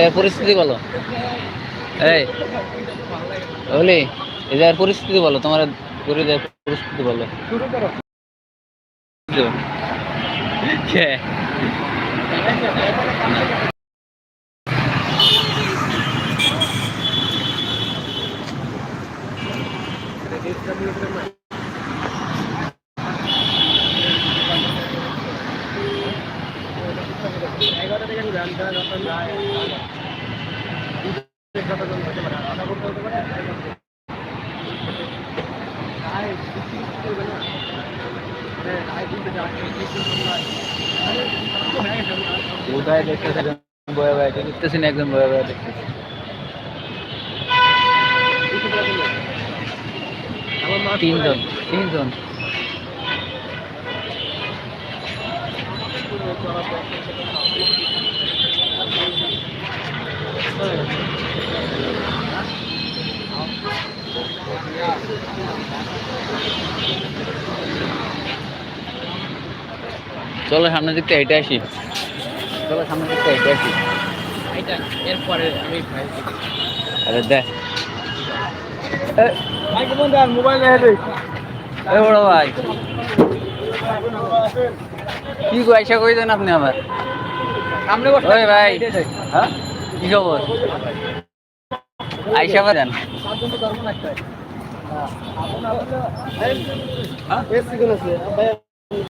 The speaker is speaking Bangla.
এই পরিস্থিতি বলো। এই রাহুলি এই জায়গার পরিস্থিতি বলো তোমার পরিস্থিতি বলো। उदय देखते से गोया हुआ है कितने से तीन जोन तीन जोन। Thank you. চলো সামনের দিকটা হেঁটে আসি। চলো সামনের দিকটা হেঁটে আসি। এরপরে আমি আরে দেখ। মোবাইল বড় ভাই। কি গো আইসা কই দেন আপনি আবার? সামনে ওই ভাই। হ্যাঁ? কি খবর? আইসা দেন হ্যাঁ।